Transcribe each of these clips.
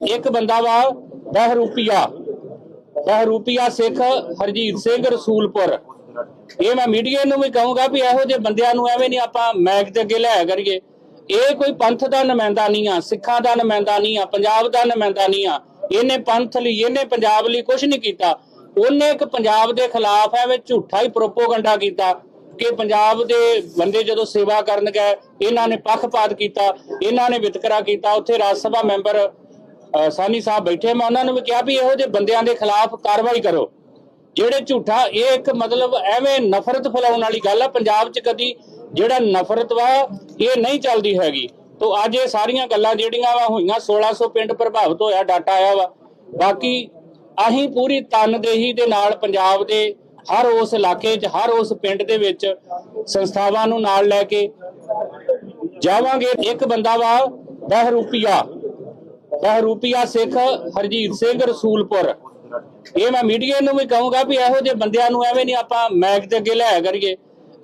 ਇੱਕ ਬੰਦਾ ਵਾ ਬਹਿਰੂਪੀਆ ਬਹਿਰੂਪੀਆ ਸਿੱਖ ਹਰਜੀਤ ਸਿੰਘ ਰਸੂਲਪੁਰ। ਇਹ ਮੈਂ ਮੀਡੀਆ ਨੂੰ ਵੀ ਕਹੂੰਗਾ ਵੀ ਇਹੋ ਜਿਹੇ ਬੰਦਿਆਂ ਨੂੰ ਐਵੇਂ ਨਹੀਂ ਆਪਾਂ ਮੈਕ ਦੇ ਅੱਗੇ ਲਿਆਇਆ ਕਰੀਏ। ਇਹ ਕੋਈ ਪੰਥ ਦਾ ਨੁਮਾਇੰਦਾ ਨਹੀਂ ਆ, ਸਿੱਖਾਂ ਦਾ ਨੁਮਾਇੰਦਾ ਨਹੀਂ ਆ, ਪੰਜਾਬ ਦਾ ਨੁਮਾਇੰਦਾ ਨਹੀਂ ਆ। ਇਹਨੇ ਪੰਥ ਲਈ, ਇਹਨੇ ਪੰਜਾਬ ਲਈ ਕੁਝ ਨਹੀਂ ਕੀਤਾ। ਉਹਨੇ ਇੱਕ ਪੰਜਾਬ ਦੇ ਖਿਲਾਫ ਐਵੇਂ ਝੂਠਾ ਹੀ ਪ੍ਰੋਪੋਗੰਡਾ ਕੀਤਾ ਕਿ ਪੰਜਾਬ ਦੇ ਬੰਦੇ ਜਦੋਂ ਸੇਵਾ ਕਰਨ ਗਏ, ਇਹਨਾਂ ਨੇ ਪੱਖਪਾਤ ਕੀਤਾ, ਇਹਨਾਂ ਨੇ ਵਿਤਕਰਾ ਕੀਤਾ, ਉੱਥੇ ਰਾਜ ਸਭਾ ਮੈਂਬਰ ਸਾਨੀ ਸਾਹਿਬ ਬੈਠੇ, ਮੈਂ ਉਹਨਾਂ ਨੂੰ ਵੀ ਕਿਹਾ ਵੀ ਇਹੋ ਜਿਹੇ ਬੰਦਿਆਂ ਦੇ ਖਿਲਾਫ ਕਾਰਵਾਈ ਕਰੋ। ਜਿਹੜੇ ਝੂਠਾ, ਇਹ ਇੱਕ ਮਤਲਬ ਐਵੇਂ ਨਫ਼ਰਤ ਫੈਲਾਉਣ ਵਾਲੀ ਗੱਲ ਆ, ਪੰਜਾਬ 'ਚ ਕਦੀ ਜਿਹੜਾ ਨਫ਼ਰਤ ਵਾ, ਇਹ ਨਹੀਂ ਚੱਲਦੀ ਹੈਗੀ। ਤੋਂ ਅੱਜ ਇਹ ਸਾਰੀਆਂ ਗੱਲਾਂ ਜਿਹੜੀਆਂ ਵਾ ਹੋਈਆਂ 1600 ਪਿੰਡ ਪ੍ਰਭਾਵਿਤ ਹੋਇਆ, ਡਾਟਾ ਆਇਆ ਵਾ। ਬਾਕੀ ਅਸੀਂ ਪੂਰੀ ਤਨਦੇਹੀ ਦੇ ਨਾਲ ਪੰਜਾਬ ਦੇ ਹਰ ਉਸ ਇਲਾਕੇ 'ਚ, ਹਰ ਉਸ ਪਿੰਡ ਦੇ ਵਿੱਚ ਸੰਸਥਾਵਾਂ ਨੂੰ ਨਾਲ ਲੈ ਕੇ ਜਾਵਾਂਗੇ। ਇੱਕ ਬੰਦਾ ਵਾ ਬਹਿਰੂਪੀਆ ਬਹਿਰੂਪੀਆ ਸਿੱਖ ਹਰਜੀਤ ਸਿੰਘ ਰਸੂਲਪੁਰ। ਇਹ ਮੈਂ ਮੀਡੀਆ ਨੂੰ ਵੀ ਕਹੂੰਗਾ ਵੀ ਇਹੋ ਜਿਹੇ ਬੰਦਿਆਂ ਨੂੰ ਐਵੇਂ ਨਹੀਂ ਆਪਾਂ ਮੈਕ ਦੇ ਅੱਗੇ ਲਿਆਇਆ ਕਰੀਏ।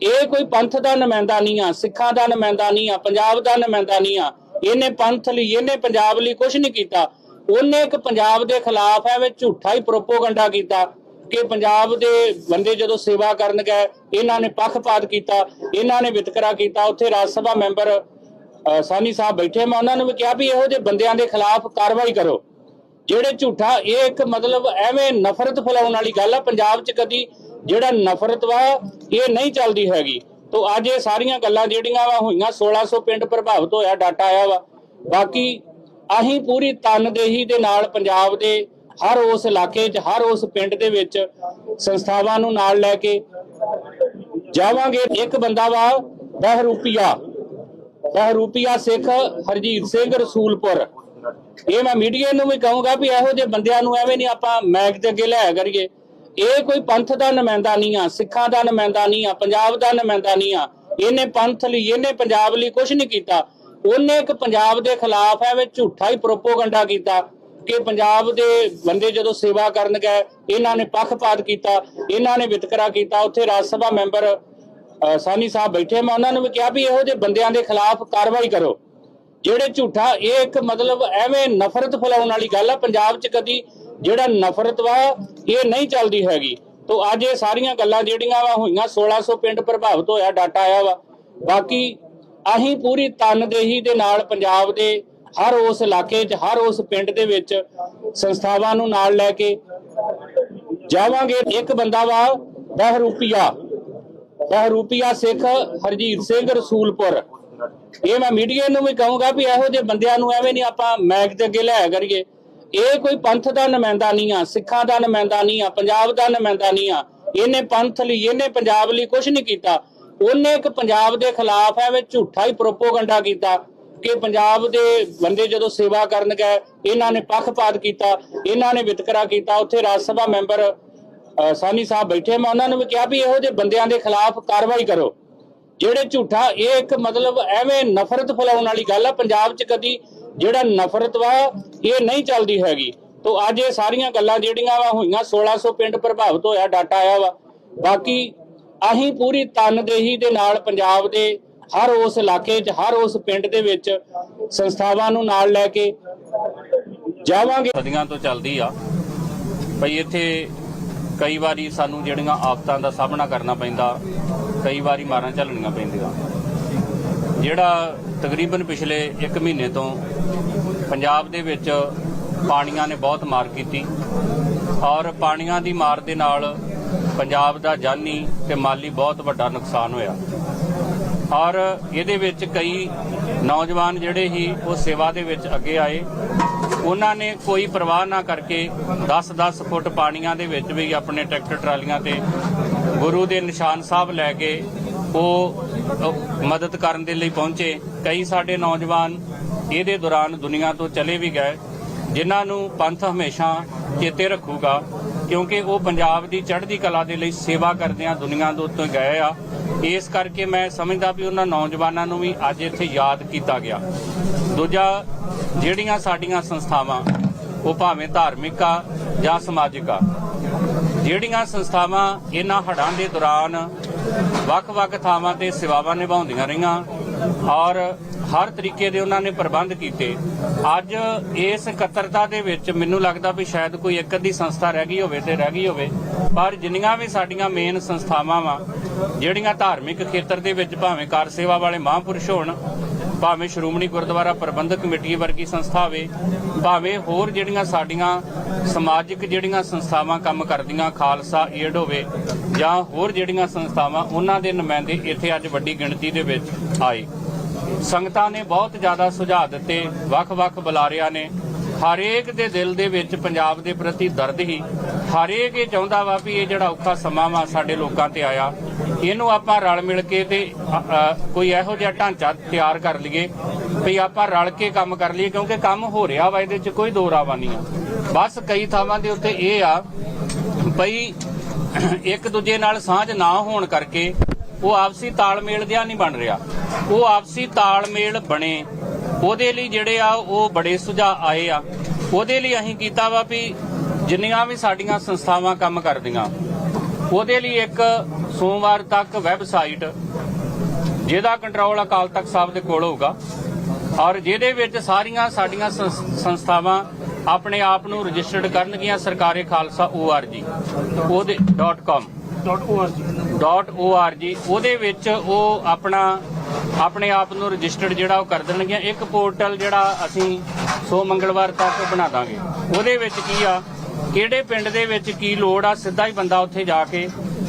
ਇਹ ਕੋਈ ਪੰਥ ਦਾ ਨੁਮਾਇੰਦਾ ਨਹੀਂ ਆ, ਸਿੱਖਾਂ ਦਾ ਨੁਮਾਇੰਦਾ ਨਹੀਂ ਆ, ਪੰਜਾਬ ਦਾ ਨੁਮਾਇੰਦਾ ਨਹੀਂ ਆ। ਇਹਨੇ ਪੰਥ ਲਈ, ਇਹਨੇ ਪੰਜਾਬ ਲਈ ਕੁਝ ਨਹੀਂ ਕੀਤਾ। ਉਹਨੇ ਇੱਕ ਪੰਜਾਬ ਦੇ ਖਿਲਾਫ ਐਵੇਂ ਝੂਠਾ ਹੀ ਪ੍ਰੋਪੋਗੰਡਾ ਕੀਤਾ ਕਿ ਪੰਜਾਬ ਦੇ ਬੰਦੇ ਜਦੋਂ ਸੇਵਾ ਕਰਨ ਗਏ, ਇਹਨਾਂ ਨੇ ਪੱਖਪਾਤ ਕੀਤਾ, ਇਹਨਾਂ ਨੇ ਵਿਤਕਰਾ ਕੀਤਾ, ਉੱਥੇ ਰਾਜ ਸਭਾ ਮੈਂਬਰ ਸਾਨੀ ਸਾਹਿਬ ਬੈਠੇ, ਮੈਂ ਉਹਨਾਂ ਨੂੰ ਵੀ ਕਿਹਾ ਵੀ ਇਹੋ ਜਿਹੇ ਬੰਦਿਆਂ ਦੇ ਖਿਲਾਫ ਕਾਰਵਾਈ ਕਰੋ। ਜਿਹੜੇ ਝੂਠਾ, ਇਹ ਇੱਕ ਮਤਲਬ ਐਵੇਂ ਨਫ਼ਰਤ ਫੈਲਾਉਣ ਵਾਲੀ ਗੱਲ ਆ, ਪੰਜਾਬ 'ਚ ਕਦੀ ਜਿਹੜਾ ਨਫ਼ਰਤ ਵਾ, ਇਹ ਨਹੀਂ ਚੱਲਦੀ ਹੈਗੀ। ਤੋਂ ਅੱਜ ਇਹ ਸਾਰੀਆਂ ਗੱਲਾਂ ਜਿਹੜੀਆਂ ਵਾ, ਹੋਈਆਂ 1600 ਪਿੰਡ ਪ੍ਰਭਾਵਿਤ ਹੋਇਆ, ਡਾਟਾ ਆਇਆ ਵਾ। ਬਾਕੀ ਅਸੀਂ ਪੂਰੀ ਤਨਦੇਹੀ ਦੇ ਨਾਲ ਪੰਜਾਬ ਦੇ, ਹਰ ਉਸ ਇਲਾਕੇ 'ਚ, ਹਰ ਉਸ ਪਿੰਡ ਦੇ ਵਿੱਚ ਸੰਸਥਾਵਾਂ ਨੂੰ ਨਾਲ ਲੈ ਕੇ ਜਾਵਾਂਗੇ। ਇੱਕ ਬੰਦਾ ਵਾ ਬਹਿਰੂਪੀਆ ਬਹਿਰੂਪੀਆ ਸਿੱਖ ਹਰਜੀਤ ਸਿੰਘ ਰਸੂਲਪੁਰ। ਇਹ ਮੈਂ ਮੀਡੀਆ ਨੂੰ ਵੀ ਕਹੂੰਗਾ ਵੀ ਇਹੋ ਜਿਹੇ ਬੰਦਿਆਂ ਨੂੰ ਐਵੇਂ ਨਹੀਂ ਆਪਾਂ ਮੈਕ ਦੇ ਅੱਗੇ ਲਿਆਇਆ ਕਰੀਏ। ਇਹ ਕੋਈ ਪੰਥ ਦਾ ਨੁਮਾਇੰਦਾ ਨਹੀਂ ਆ, ਸਿੱਖਾਂ ਦਾ ਨੁਮਾਇੰਦਾ ਨਹੀਂ ਆ, ਪੰਜਾਬ ਦਾ ਨੁਮਾਇੰਦਾ ਨਹੀਂ ਆ। ਇਹਨੇ ਪੰਥ ਲਈ, ਇਹਨੇ ਪੰਜਾਬ ਲਈ ਕੁਝ ਨਹੀਂ ਕੀਤਾ। ਉਹਨੇ ਇੱਕ ਪੰਜਾਬ ਦੇ ਖਿਲਾਫ ਐਵੇਂ ਝੂਠਾ ਹੀ ਪ੍ਰੋਪੋਗੰਡਾ ਕੀਤਾ ਕਿ ਪੰਜਾਬ ਦੇ ਬੰਦੇ ਜਦੋਂ ਸੇਵਾ ਕਰਨ ਗਏ, ਇਹਨਾਂ ਨੇ ਪੱਖਪਾਤ ਕੀਤਾ, ਇਹਨਾਂ ਨੇ ਵਿਤਕਰਾ ਕੀਤਾ, ਉੱਥੇ ਰਾਜ ਸਭਾ ਮੈਂਬਰ ਸਾਨੀ ਸਾਹਿਬ ਬੈਠੇ ਮੈਂ ਉਹਨਾਂ ਨੂੰ ਵੀ ਕਿਹਾ ਵੀ ਇਹੋ ਜਿਹੇ ਬੰਦਿਆਂ ਦੇ ਖਿਲਾਫ ਕਾਰਵਾਈ ਕਰੋ। ਜਿਹੜੇ ਝੂਠਾ, ਇਹ ਇੱਕ ਮਤਲਬ ਐਵੇਂ ਨਫ਼ਰਤ ਫੈਲਾਉਣ ਵਾਲੀ ਗੱਲ ਆ, ਪੰਜਾਬ 'ਚ ਕਦੀ ਜਿਹੜਾ ਨਫ਼ਰਤ ਵਾ, ਇਹ ਨਹੀਂ ਚੱਲਦੀ ਹੈਗੀ। ਤੋਂ ਅੱਜ ਇਹ ਸਾਰੀਆਂ ਗੱਲਾਂ ਜਿਹੜੀਆਂ ਵਾ, ਹੋਈਆਂ 1600 ਪਿੰਡ ਪ੍ਰਭਾਵਿਤ ਹੋਇਆ, ਡਾਟਾ ਆਇਆ ਵਾ। ਬਾਕੀ ਅਸੀਂ ਪੂਰੀ ਤਨਦੇਹੀ ਦੇ ਨਾਲ ਪੰਜਾਬ ਦੇ ਹਰ ਉਸ ਇਲਾਕੇ 'ਚ, ਹਰ ਉਸ ਪਿੰਡ ਦੇ ਵਿੱਚ ਸੰਸਥਾਵਾਂ ਨੂੰ ਨਾਲ ਲੈ ਕੇ ਜਾਵਾਂਗੇ। ਇੱਕ ਬੰਦਾ ਵਾ, ਬਹਿਰੂਪੀਆ। ਬਹਿਰੂਪੀਆ ਸਿੱਖ ਹਰਜੀਤ ਸਿੰਘ ਰਸੂਲਪੁਰ। ਇਹ ਮੈਂ ਮੀਡੀਆ ਨੂੰ ਵੀ ਕਹੂੰਗਾ ਵੀ ਇਹੋ ਜਿਹੇ ਬੰਦਿਆਂ ਨੂੰ ਐਵੇਂ ਨਹੀਂ ਆਪਾਂ ਮੈਕ ਦੇ ਅੱਗੇ ਲਿਆਇਆ ਕਰੀਏ। ਇਹ ਕੋਈ ਪੰਥ ਦਾ ਨੁਮਾਇੰਦਾ ਨਹੀਂ ਆ, ਸਿੱਖਾਂ ਦਾ ਨੁਮਾਇੰਦਾ ਨਹੀਂ ਆ, ਪੰਜਾਬ ਦਾ ਨੁਮਾਇੰਦਾ ਨਹੀਂ ਆ। ਇਹਨੇ ਪੰਥ ਲਈ, ਇਹਨੇ ਪੰਜਾਬ ਲਈ ਕੁਝ ਨਹੀਂ ਕੀਤਾ। ਉਹਨੇ ਇੱਕ ਪੰਜਾਬ ਦੇ ਖਿਲਾਫ ਐਵੇਂ ਝੂਠਾ ਹੀ ਪ੍ਰੋਪੋਗੰਡਾ ਕੀਤਾ ਕਿ ਪੰਜਾਬ ਦੇ ਬੰਦੇ ਜਦੋਂ ਸੇਵਾ ਕਰਨ ਗਏ, ਇਹਨਾਂ ਨੇ ਪੱਖਪਾਤ ਕੀਤਾ, ਇਹਨਾਂ ਨੇ ਵਿਤਕਰਾ ਕੀਤਾ, ਉੱਥੇ ਰਾਜ ਸਭਾ ਮੈਂਬਰ ਸਾਨੀ ਸਾਹਿਬ ਬੈਠੇ, ਮੈਂ ਉਹਨਾਂ ਨੂੰ ਵੀ ਕਿਹਾ ਵੀ ਇਹੋ ਜਿਹੇ ਬੰਦਿਆਂ ਦੇ ਖਿਲਾਫ ਕਾਰਵਾਈ ਕਰੋ। ਜਿਹੜੇ ਝੂਠਾ, ਇਹ ਇੱਕ ਮਤਲਬ ਐਵੇਂ ਨਫ਼ਰਤ ਫੈਲਾਉਣ ਵਾਲੀ ਗੱਲ ਆ, ਪੰਜਾਬ 'ਚ ਕਦੀ ਜਿਹੜਾ ਨਫ਼ਰਤ ਵਾ, ਇਹ ਨਹੀਂ ਚੱਲਦੀ ਹੈਗੀ। ਤੋਂ ਅੱਜ ਇਹ ਸਾਰੀਆਂ ਗੱਲਾਂ ਜਿਹੜੀਆਂ ਵਾ, ਹੋਈਆਂ 1600 ਪਿੰਡ ਪ੍ਰਭਾਵਿਤ ਹੋਇਆ, ਡਾਟਾ ਆਇਆ ਵਾ। ਬਾਕੀ ਅਸੀਂ ਪੂਰੀ ਤਨਦੇਹੀ ਦੇ ਨਾਲ ਪੰਜਾਬ ਦੇ, ਹਰ ਉਸ ਇਲਾਕੇ 'ਚ, ਹਰ ਉਸ ਪਿੰਡ ਦੇ ਵਿੱਚ ਸੰਸਥਾਵਾਂ ਨੂੰ ਨਾਲ ਲੈ ਕੇ ਜਾਵਾਂਗੇ। ਸਦੀਆਂ ਤੋਂ ਚੱਲਦੀ ਆ। ਭਈ ਇੱਥੇ ਕਈ ਵਾਰੀ ਸਾਨੂੰ ਜਿਹੜੀਆਂ ਆਫਤਾਂ ਦਾ ਸਾਹਮਣਾ ਕਰਨਾ ਪੈਂਦਾ, ਕਈ ਵਾਰੀ ਮਾਰਾਂ ਝੱਲਣੀਆਂ ਪੈਂਦੀਆਂ। ਜਿਹੜਾ ਤਕਰੀਬਨ ਪਿਛਲੇ 1 ਮਹੀਨੇ ਤੋਂ ਪੰਜਾਬ ਦੇ ਵਿੱਚ ਪਾਣੀਆਂ ਨੇ ਬਹੁਤ ਮਾਰ ਕੀਤੀ ਔਰ ਪਾਣੀਆਂ ਦੀ ਮਾਰ ਦੇ ਨਾਲ ਪੰਜਾਬ ਦਾ ਜਾਨੀ ਤੇ ਮਾਲੀ ਬਹੁਤ ਵੱਡਾ ਨੁਕਸਾਨ ਹੋਇਆ। ਔਰ ਇਹਦੇ ਵਿੱਚ ਕਈ ਨੌਜਵਾਨ ਜਿਹੜੇ ਹੀ ਉਹ ਸੇਵਾ ਦੇ ਵਿੱਚ ਅੱਗੇ ਆਏ, ਉਹਨਾਂ ਨੇ ਕੋਈ ਪਰਵਾਹ ਨਾ ਕਰਕੇ 10-10 ਫੁੱਟ ਪਾਣੀਆਂ ਦੇ ਵਿੱਚ ਵੀ ਆਪਣੇ ਟਰੈਕਟਰ ਟਰਾਲੀਆਂ ਤੇ ਗੁਰੂ ਦੇ ਨਿਸ਼ਾਨ ਸਾਹਿਬ ਲੈ ਕੇ ਉਹ ਮਦਦ ਕਰਨ ਦੇ ਲਈ ਪਹੁੰਚੇ। ਕਈ ਸਾਡੇ ਨੌਜਵਾਨ ਇਹਦੇ ਦੌਰਾਨ ਦੁਨੀਆ ਤੋਂ ਚਲੇ ਵੀ ਗਏ, ਜਿਨ੍ਹਾਂ ਨੂੰ ਪੰਥ ਹਮੇਸ਼ਾ ਚੇਤੇ ਰੱਖੂਗਾ, ਕਿਉਂਕਿ ਉਹ ਪੰਜਾਬ ਦੀ ਚੜ੍ਹਦੀ ਕਲਾ ਦੇ ਲਈ ਸੇਵਾ ਕਰਦਿਆਂ ਦੁਨੀਆ ਦੇ ਉੱਤੋਂ ਗਏ ਆ। ਇਸ ਕਰਕੇ ਮੈਂ ਸਮਝਦਾ ਵੀ ਉਹਨਾਂ ਨੌਜਵਾਨਾਂ ਨੂੰ ਵੀ ਅੱਜ ਇੱਥੇ ਯਾਦ ਕੀਤਾ ਗਿਆ। ਦੂਜਾ, ਜਿਹੜੀਆਂ ਸਾਡੀਆਂ ਸੰਸਥਾਵਾਂ, ਉਹ ਭਾਵੇਂ ਧਾਰਮਿਕ ਆ ਜਾਂ ਸਮਾਜਿਕ ਆ, ਜਿਹੜੀਆਂ ਸੰਸਥਾਵਾਂ ਇਹਨਾਂ ਹੜ੍ਹਾਂ ਦੇ ਦੌਰਾਨ ਵੱਖ-ਵੱਖ ਥਾਵਾਂ ਤੇ ਸੇਵਾਵਾਂ ਨਿਭਾਉਂਦੀਆਂ ਰਹੀਆਂ ਔਰ ਹਰ ਤਰੀਕੇ ਦੇ ਉਹਨਾਂ ਨੇ ਪ੍ਰਬੰਧ ਕੀਤੇ। ਅੱਜ ਇਸ ਇਕੱਤਰਤਾ ਦੇ ਵਿੱਚ ਮੈਨੂੰ ਲੱਗਦਾ ਵੀ ਸ਼ਾਇਦ ਕੋਈ ਇੱਕ ਅੱਧੀ ਸੰਸਥਾ ਰਹਿ ਗਈ ਹੋਵੇ ਤੇ ਰਹਿ ਗਈ ਹੋਵੇ, ਪਰ ਜਿੰਨੀਆਂ ਵੀ ਸਾਡੀਆਂ ਮੇਨ ਸੰਸਥਾਵਾਂ ਵਾ, ਜਿਹੜੀਆਂ ਧਾਰਮਿਕ ਖੇਤਰ ਦੇ ਵਿੱਚ ਭਾਵੇਂ ਕਾਰ ਸੇਵਾ ਵਾਲੇ ਮਹਾਂਪੁਰਸ਼ ਹੋਣ ਭਾਵੇਂ ਸ਼੍ਰੋਮਣੀ ਗੁਰਦੁਆਰਾ ਪ੍ਰਬੰਧਕ ਕਮੇਟੀ ਵਰਗੀ ਸੰਸਥਾ ਹੋਵੇ, ਭਾਵੇਂ ਹੋਰ ਜਿਹੜੀਆਂ ਸਾਡੀਆਂ ਸਮਾਜਿਕ ਜਿਹੜੀਆਂ ਸੰਸਥਾਵਾਂ ਕੰਮ ਕਰਦੀਆਂ, ਖਾਲਸਾ, ਏਡ ਹੋਵੇ, ਜਾਂ ਹੋਰ ਜਿਹੜੀਆਂ ਸੰਸਥਾਵਾਂ, ਉਹਨਾਂ ਦੇ ਨੁਮਾਇੰਦੇ ਇੱਥੇ ਅੱਜ ਵੱਡੀ ਗਿਣਤੀ ਦੇ ਵਿੱਚ ਆਏ। ਸੰਗਤਾਂ ਨੇ ਬਹੁਤ ਜ਼ਿਆਦਾ ਸੁਝਾਅ ਦਿੱਤੇ, ਵੱਖ-ਵੱਖ ਬੁਲਾਰਿਆਂ ਨੇ। ਹਰੇਕ ਦੇ ਦਿਲ ਦੇ ਵਿੱਚ ਪੰਜਾਬ ਦੇ ਪ੍ਰਤੀ ਦਰਦ ਹੀ। ਹਰੇਕ ਇਹ ਚਾਹੁੰਦਾ ਵਾ ਵੀ ਇਹ ਜਿਹੜਾ ਔਖਾ ਸਮਾਂ ਵਾ ਸਾਡੇ ਲੋਕਾਂ ਤੇ ਆਇਆ। ਇਹਨੂੰ ਆਪਾਂ ਰਲ ਮਿਲ ਕੇ ਤੇ ਕੋਈ ਇਹੋ ਜਿਹਾ ਢਾਂਚਾ ਤਿਆਰ ਕਰ ਲਈਏ ਵੀ ਆਪਾਂ ਰਲ ਕੇ ਕੰਮ ਕਰ ਲਈਏ ਕਿਉਂਕਿ ਕੰਮ ਹੋ ਰਿਹਾ ਵਾ ਇਹਦੇ 'ਚ ਕੋਈ ਦੋ ਰਾਵਾ ਨਹੀਂ ਆ। ਬਸ ਕਈ ਥਾਵਾਂ ਦੇ ਉੱਤੇ ਇਹ ਆ ਬਈ ਇੱਕ ਦੂਜੇ ਨਾਲ ਸਾਂਝ ਨਾ ਹੋਣ ਕਰਕੇ ਉਹ ਆਪਸੀ ਤਾਲਮੇਲ ਜਿਹਾ ਨਹੀਂ ਬਣ ਰਿਹਾ। ਉਹ ਆਪਸੀ ਤਾਲਮੇਲ ਬਣੇ। ਉਹਦੇ ਲਈ ਜਿਹੜੇ ਆ, ਉਹ ਬੜੇ ਸੁਝਾਅ ਆਏ ਆ। ਉਹਦੇ ਲਈ ਅਸੀਂ ਕੀਤਾ ਵਾ ਵੀ ਜਿੰਨੀਆਂ ਵੀ ਸਾਡੀਆਂ ਸੰਸਥਾਵਾਂ ਕੰਮ ਕਰਦੀਆਂ, ਉਹਦੇ ਲਈ ਇੱਕ ਸੋਮਵਾਰ ਤੱਕ ਵੈਬਸਾਈਟ, ਜਿਹਦਾ ਕੰਟਰੋਲ ਅਕਾਲ ਤਖਤ ਸਾਹਿਬ ਦੇ ਕੋਲ ਹੋਊਗਾ ਔਰ ਜਿਹਦੇ ਵਿੱਚ ਸਾਰੀਆਂ ਸਾਡੀਆਂ ਸੰਸ- ਸੰਸਥਾਵਾਂ ਆਪਣੇ ਆਪ ਨੂੰ ਰਜਿਸਟਰਡ ਕਰਨਗੀਆਂ ਸਰਕਾਰੇ ਖਾਲਸਾ org ਉਹਦੇ .com .org ਉਹਦੇ ਵਿੱਚ ਉਹ ਆਪਣਾ, ਆਪਣੇ ਆਪ ਨੂੰ ਰਜਿਸਟਰਡ ਜਿਹੜਾ ਉਹ ਕਰ ਦੇਣਗੀਆਂ। ਇੱਕ ਪੋਰਟਲ ਜਿਹੜਾ ਅਸੀਂ ਸੋ ਮੰਗਲਵਾਰ ਤੱਕ ਬਣਾ ਦਾਂਗੇ। ਉਹਦੇ ਵਿੱਚ ਕੀ ਆ? ਕਿਹੜੇ ਪਿੰਡ ਦੇ ਵਿੱਚ ਕੀ ਲੋੜ ਆ? ਸਿੱਧਾ ਹੀ ਬੰਦਾ ਉੱਥੇ ਜਾ ਕੇ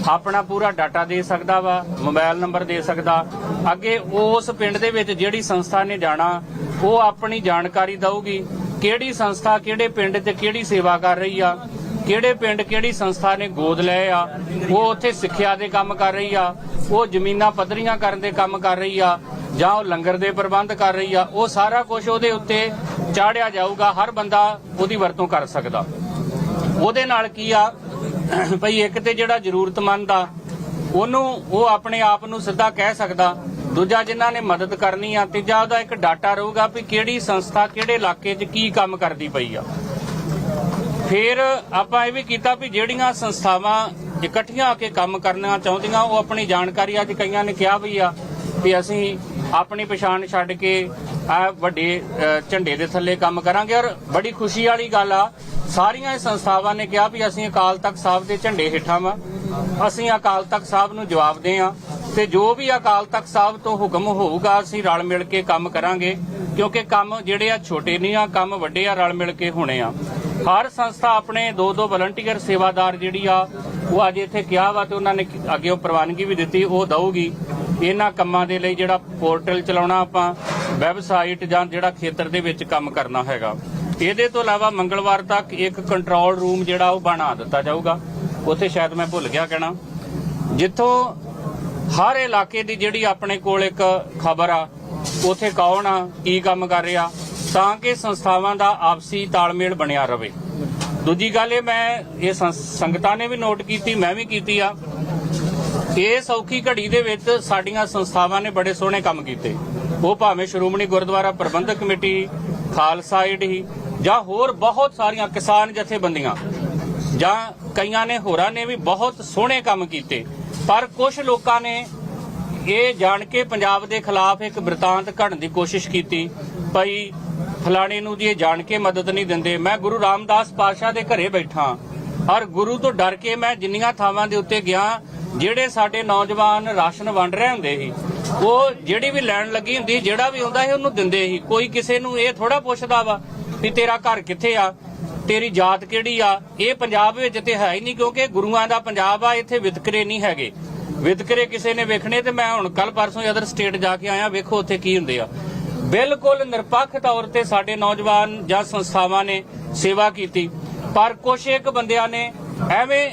ਆਪਣਾ ਪੂਰਾ ਡਾਟਾ ਦੇ ਸਕਦਾ ਵਾ, ਮੋਬਾਈਲ ਨੰਬਰ ਦੇ ਸਕਦਾ। ਅੱਗੇ ਉਸ ਪਿੰਡ ਦੇ ਵਿੱਚ ਜਿਹੜੀ ਸੰਸਥਾ ਨੇ ਜਾਣਾ, ਉਹ ਆਪਣੀ ਜਾਣਕਾਰੀ ਦਊਗੀ। ਕਿਹੜੀ ਸੰਸਥਾ ਕਿਹੜੇ ਪਿੰਡ 'ਚ ਕਿਹੜੀ ਸੇਵਾ ਕਰ ਰਹੀ ਆ? ਕਿਹੜੇ ਪਿੰਡ ਕਿਹੜੀ ਸੰਸਥਾ ਨੇ ਗੋਦ ਲਏ ਆ, ਉਹ ਉੱਥੇ ਸਿੱਖਿਆ ਦੇ ਕੰਮ ਕਰ ਰਹੀ ਆ, ਉਹ ਜ਼ਮੀਨਾਂ ਪੱਧਰੀਆਂ ਕਰਨ ਦੇ ਕੰਮ ਕਰ ਰਹੀ ਆ, ਜਾਂ ਉਹ ਲੰਗਰ ਦੇ ਪ੍ਰਬੰਧ ਕਰ ਰਹੀ ਆ, ਉਹ ਸਾਰਾ ਕੁਝ ਉਹਦੇ ਉੱਤੇ ਚਾੜਿਆ ਜਾਊਗਾ, ਹਰ ਬੰਦਾ ਉਹਦੀ ਵਰਤੋਂ ਕਰ ਸਕਦਾ। ਉਹਦੇ ਨਾਲ ਕੀ ਆ, ਭਈ ਇੱਕ ਤੇ ਜਿਹੜਾ ਜ਼ਰੂਰਤਮੰਦ ਆ, ਉਹਨੂੰ ਉਹ ਆਪਣੇ ਆਪ ਨੂੰ ਸਿੱਧਾ ਕਹਿ ਸਕਦਾ, ਦੂਜਾ ਜਿਨ੍ਹਾਂ ਨੇ ਮਦਦ ਕਰਨੀ ਆ, ਤੀਜਾ ਉਹਦਾ ਇੱਕ ਡਾਟਾ ਰਹੂਗਾ ਵੀ ਕਿਹੜੀ ਸੰਸਥਾ ਕਿਹੜੇ ਇਲਾਕੇ 'ਚ ਕੀ ਕੰਮ ਕਰਦੀ ਪਈ ਆ। ਫਿਰ ਆਪਾਂ ਇਹ ਵੀ ਕੀਤਾ ਵੀ ਜਿਹੜੀਆਂ ਸੰਸਥਾਵਾਂ ਇਕੱਠੀਆਂ ਆ ਕੇ ਕੰਮ ਕਰਨਾ ਚਾਹੁੰਦੀਆਂ, ਉਹ ਆਪਣੀ ਜਾਣਕਾਰੀ ਅੱਜ ਕਈਆਂ ਨੇ ਕਿਹਾ ਵੀ ਆ ਵੀ ਅਸੀਂ ਆਪਣੀ ਪਛਾਣ ਛੱਡ ਕੇ ਆ ਵੱਡੇ ਝੰਡੇ ਦੇ ਥੱਲੇ ਕੰਮ ਕਰਾਂਗੇ। ਔਰ ਬੜੀ ਖੁਸ਼ੀ ਵਾਲੀ ਗੱਲ ਆ, ਸਾਰੀਆਂ ਇਹ ਸੰਸਥਾਵਾਂ ਨੇ ਕਿਹਾ ਵੀ ਅਸੀਂ ਅਕਾਲ ਤਖਤ ਸਾਹਿਬ ਦੇ ਝੰਡੇ ਹੇਠਾਂ ਵਾਂ। ਅਸੀਂ ਅਕਾਲ ਤਖਤ ਸਾਹਿਬ ਨੂੰ ਜਵਾਬ ਦੇ ਆ ਤੇ ਜੋ ਵੀ ਅਕਾਲ ਤਖਤ ਸਾਹਿਬ ਤੋਂ ਹੁਕਮ ਹੋਊਗਾ, ਅਸੀਂ ਰਲ ਮਿਲ ਕੇ ਕੰਮ ਕਰਾਂਗੇ। ਕਿਉਂਕਿ ਕੰਮ ਜਿਹੜੇ ਆ ਛੋਟੇ ਨਹੀਂ ਆ, ਕੰਮ ਵੱਡੇ ਆ, ਰਲ ਮਿਲ ਕੇ ਹੋਣੇ ਆ। ਹਰ ਸੰਸਥਾ ਆਪਣੇ ਦੋ ਦੋ ਵਲੰਟੀਅਰ ਸੇਵਾਦਾਰ ਜਿਹੜੀ ਆ, ਉਹ ਅੱਜ ਇੱਥੇ ਕਿਹਾ ਵਾ ਤੇ ਉਹਨਾਂ ਨੇ ਅੱਗੇ ਉਹ ਪ੍ਰਵਾਨਗੀ ਵੀ ਦਿੱਤੀ, ਉਹ ਦਊਗੀ। ਇਹਨਾਂ ਕੰਮਾਂ ਦੇ ਲਈ ਜਿਹੜਾ ਪੋਰਟਲ ਚਲਾਉਣਾ ਆਪਾਂ, ਵੈਬਸਾਈਟ ਜਾਂ ਜਿਹੜਾ ਖੇਤਰ ਦੇ ਵਿੱਚ ਕੰਮ ਕਰਨਾ ਹੈਗਾ। ਇਹਦੇ ਤੋਂ ਇਲਾਵਾ ਮੰਗਲਵਾਰ ਤੱਕ ਇੱਕ ਕੰਟਰੋਲ ਰੂਮ ਜਿਹੜਾ ਉਹ ਬਣਾ ਦਿੱਤਾ ਜਾਊਗਾ। ਉੱਥੇ ਸ਼ਾਇਦ ਮੈਂ ਭੁੱਲ ਗਿਆ ਕਹਿਣਾ। ਜਿੱਥੋਂ ਹਰ ਇਲਾਕੇ ਦੀ ਜਿਹੜੀ ਆਪਣੇ ਕੋਲ ਇੱਕ ਖਬਰ ਆ, ਉਥੇ ਕੌਣ ਆ, ਕੀ ਕੰਮ ਕਰ ਰਿਹਾ ਤਾਂ ਕਿ ਸੰਸਥਾਵਾਂ ਦਾ ਆਪਸੀ ਤਾਲਮੇਲ ਬਣਿਆ ਰਹੇ ਦੂਜੀ ਗੱਲ ਇਹ, ਮੈਂ ਇਹ ਸੰਗਤਾਂ ਨੇ ਵੀ ਨੋਟ ਕੀਤੀ, ਮੈਂ ਵੀ ਕੀਤੀ ਆ। ਇਹ ਸੌਖੀ ਘੜੀ ਦੇ ਵਿੱਚ ਸਾਡੀਆਂ ਸੰਸਥਾਵਾਂ ਨੇ ਬੜੇ ਸੋਹਣੇ ਕੰਮ ਕੀਤੇ। ਉਹ ਭਾਵੇਂ ਸ਼੍ਰੋਮਣੀ ਗੁਰਦੁਆਰਾ ਪ੍ਰਬੰਧਕ ਕਮੇਟੀ, ਖਾਲਸਾ ਏਡ ਹੀ, ਜਾਂ ਹੋਰ ਬਹੁਤ ਸਾਰੀਆਂ ਕਿਸਾਨ ਜਥੇਬੰਦੀਆਂ, ਜਾਂ ਕਈਆਂ ਨੇ, ਹੋਰਾਂ ਨੇ ਵੀ ਬਹੁਤ ਸੋਹਣੇ ਕੰਮ ਕੀਤੇ। ਪਰ ਕੁਝ ਲੋਕਾਂ ਨੇ ਇਹ ਜਾਣ ਕੇ ਪੰਜਾਬ ਦੇ ਖਿਲਾਫ ਇੱਕ ਬ੍ਰਿਤਾਂਤ ਘੜਨ ਦੀ ਕੋਸ਼ਿਸ਼ ਕੀਤੀ। ਭਾਈ ਫਲਾਣੇ ਨੂੰ ਜੀ ਇਹ ਜਾਣ ਕੇ ਮਦਦ ਨਹੀਂ ਦਿੰਦੇ। ਮੈਂ ਗੁਰੂ ਰਾਮਦਾਸ ਪਾਤਸ਼ਾਹ ਦੇ ਘਰੇ ਬੈਠਾ। ਔਰ ਗੁਰੂ ਤੋਂ ਡਰ ਕੇ ਮੈਂ ਜਿੰਨੀਆਂ ਥਾਵਾਂ ਦੇ ਉੱਤੇ ਗਿਆ, ਜਿਹੜੇ ਸਾਡੇ ਨੌਜਵਾਨ ਰਾਸ਼ਨ ਵੰਡ ਰਹੇ ਹੁੰਦੇ ਸੀ, ਉਹ ਜਿਹੜੀ ਵੀ ਲੈਣ ਲੱਗੀ ਹੁੰਦੀ, ਜਿਹੜਾ ਵੀ ਆਉਂਦਾ ਸੀ, ਉਹਨੂੰ ਦਿੰਦੇ ਸੀ। ਕੋਈ ਕਿਸੇ ਨੂੰ ਇਹ ਥੋੜਾ ਪੁੱਛਦਾ ਵਾ ਵੀ ਤੇਰਾ ਘਰ ਕਿੱਥੇ ਆ? ਤੇਰੀ ਜਾਤ ਕਿਹੜੀ ਆ? ਇਹ ਪੰਜਾਬ ਵਿੱਚ ਤੇ ਹੈ ਹੀ ਨਹੀਂ, ਕਿਉਂਕਿ ਗੁਰੂਆਂ ਦਾ ਪੰਜਾਬ ਆ, ਇੱਥੇ ਵਿਤਕਰੇ ਨਹੀਂ ਹੈਗੇ। ਵਿਤਕਰੇ ਕਿਸੇ ਨੇ ਵੇਖਣੇ ਤੇ ਮੈਂ ਹੁਣ ਕੱਲ ਪਰਸੋਂ ਅਦਰ ਸਟੇਟ ਜਾ ਕੇ ਆਇਆ, ਵੇਖੋ ਉੱਥੇ ਕੀ ਹੁੰਦੇ ਆ। ਬਿਲਕੁਲ ਨਿਰਪੱਖ ਤੌਰ ਤੇ ਸਾਡੇ ਨੌਜਵਾਨ ਜਾਂ ਸੰਸਥਾਵਾਂ ਨੇ ਸੇਵਾ ਕੀਤੀ, ਪਰ ਕੁਝ ਇੱਕ ਬੰਦਿਆਂ ਨੇ ਐਵੇਂ